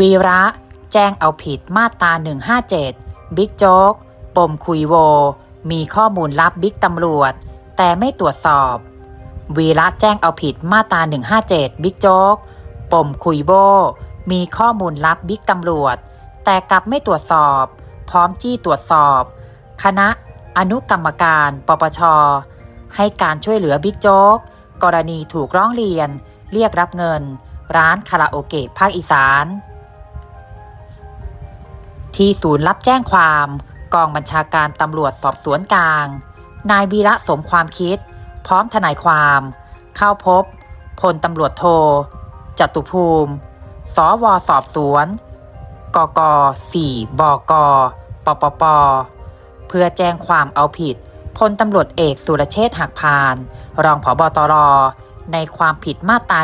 วีระ แจ้งเอาผิดมาตรา 157 บิ๊กโจ๊ก ปมคุยโว มีข้อมูลลับบิ๊กตำรวจ แต่ไม่ตรวจสอบ วีระแจ้งเอาผิดมาตรา 157 บิ๊กโจ๊ก ปมคุยโว มีข้อมูลลับบิ๊กตำรวจ แต่กลับไม่ตรวจสอบ พร้อมจี้ตรวจสอบ คณะอนุกรรมการปปช ให้การช่วยเหลือบิ๊กโจ๊ก กรณีถูกร้องเรียน เรียกรับเงิน ร้านคาราโอเกะภาคอีสาน ที่ศูนย์รับแจ้งความ กองบัญชาการตำรวจสอบสวนกลาง นายวีระสมความคิด พร้อมทนายความ เข้าพบพลตำรวจโทจตุภูมิ สวสอบสวน กก4บกปปป เพื่อแจ้งความเอาผิดพลตำรวจเอกสุรเชษฐ์หักพาน รองผบตร ในความผิดมาตรา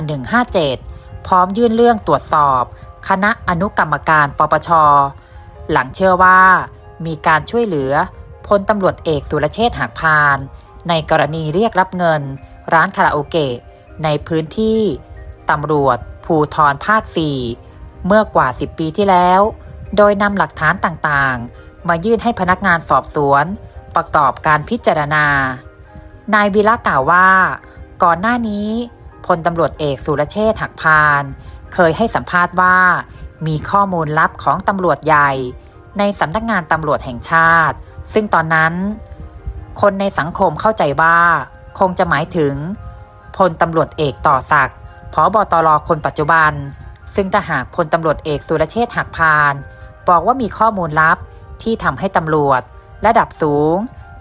157 พร้อมยื่นเรื่องตรวจสอบ คณะอนุกรรมการปปช หลังเชื่อว่า มีการช่วยเหลือพลตำรวจเอกสุรเชษฐ์หักพาน ในกรณีเรียกรับเงิน ร้านคาราโอเกะในพื้นที่ตำรวจภูทรภาค 4 เมื่อกว่า 10 ปีที่แล้ว โดยนำหลักฐานต่างๆ มายื่นให้พนักงานสอบสวน ประกอบการพิจารณา นายวิระกล่าวว่า ก่อนหน้านี้พลตำรวจเอกสุรเชษฐ์หักพาน เคยให้สัมภาษณ์ว่า มีข้อมูลลับของตำรวจใหญ่ ในสำนักงานตำรวจแห่งชาติ ซึ่งตอนนั้น คนในสังคมเข้าใจว่า คงจะหมายถึงพลตำรวจเอกต่อศักดิ์ผอบตรคนปัจจุบัน ซึ่งถ้าหากพลตำรวจเอกสุรเชษฐ์หักพาน บอกว่ามีข้อมูลลับที่ทำให้ตำรวจ ระดับสูง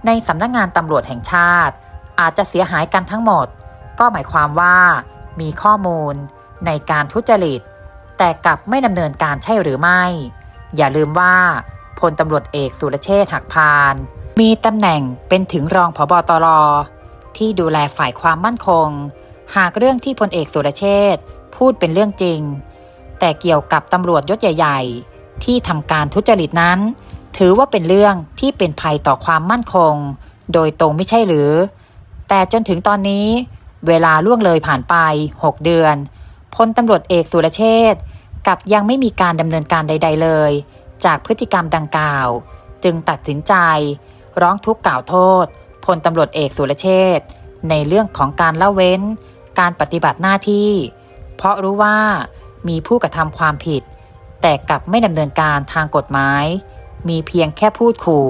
ในสำนักงานตำรวจแห่งชาติ อาจจะเสียหายกันทั้งหมด ก็หมายความว่า มีข้อมูลในการทุจริต แต่กลับไม่ดำเนินการใช่หรือไม่ อย่าลืมว่าพลตำรวจเอกสุรเชษฐ์หักพาน มีตำแหน่งเป็นถึงรองผบตรที่ดูแลฝ่ายความมั่นคง หากเรื่องที่พลเอกสุรเชษฐ์พูดเป็นเรื่องจริง แต่เกี่ยวกับตำรวจยศใหญ่ ๆ ที่ทำการทุจริตนั้น ถือว่าเป็นเรื่องที่เป็นภัยต่อความมั่นคง โดยตรงไม่ใช่หรือ แต่จนถึงตอนนี้ เวลาล่วงเลยผ่านไป 6 เดือนพลตำรวจเอกสุรเชษฐ์ กับยังไม่มีการดำเนินการใด ๆ เลย จากพฤติกรรมดังกล่าว จึงตัดสินใจ ร้องทุกข์กล่าวโทษพลตำรวจเอกสุรเชษในเรื่องของการละเว้น การปฏิบัติหน้าที่ เพราะรู้ว่ามีผู้กระทำความผิด แต่กลับไม่ดำเนินการทางกฎหมาย มีเพียงแค่พูดขู่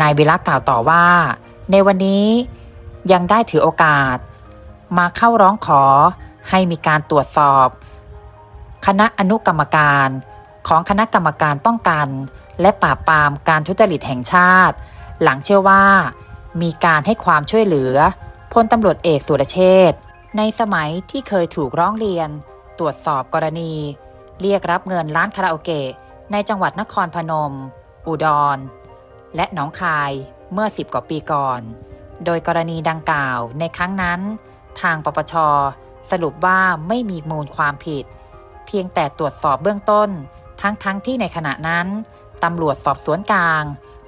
นายวิระกล่าวต่อว่า ในวันนี้ยังได้ถือโอกาส มาเข้าร้องขอให้มีการตรวจสอบ คณะอนุกรรมการ ของคณะกรรมการป้องกัน และปราบปรามการทุจริตแห่งชาติ หลังเชื่อว่า มีการให้ความช่วยเหลือพลตำรวจเอกสุรเชษในสมัยที่เคยถูกร้องเรียน ตรวจสอบกรณี เรียกรับเงินร้านคาราโอเกะในจังหวัดนครพนม อุดร และหนองคายเมื่อ10กว่าปีก่อน โดยกรณีดังกล่าวในครั้งนั้น ทางปปชสรุปว่าไม่มีมูลความผิด เพียงแต่ตรวจสอบเบื้องต้น ทั้งๆทที่ในขณะนั้นตำรวจสอบสวนกลาง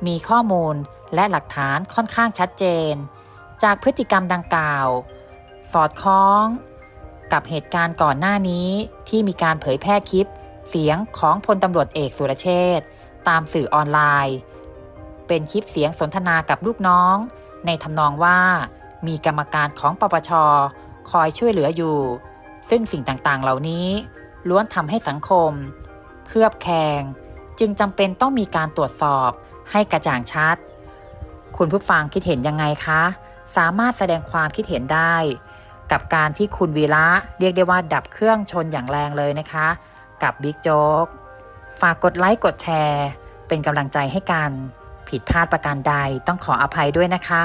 มีข้อมูลและหลักฐานค่อนข้างชัดเจน จากพฤติกรรมดังกล่าว สอดคล้อง กับเหตุการณ์ก่อนหน้านี้ที่มีการเผยแพร่คลิป เสียงของพลตำรวจเอกสุรเชษฐ์ตามสื่อออนไลน์ เป็นคลิปเสียงสนทนากับลูกน้อง ในทำนองว่ามีกรรมการของปปชคอยช่วยเหลืออยู่ ซึ่งสิ่งต่างๆ เหล่านี้ ล้วนทำให้สังคม เคลือบแคลงจึงจำเป็นต้องมีการตรวจสอบให้กระจ่างชัด คุณผู้ฟังคิดเห็นยังไงคะ สามารถแสดงความคิดเห็นได้ กับการที่คุณวีระเรียกได้ว่าดับเครื่องชนอย่างแรงเลยนะคะ กับบิ๊กโจ๊กฝากกดไลค์กดแชร์ เป็นกำลังใจให้กัน ผิดพลาดประการใดต้องขออภัยด้วยนะคะ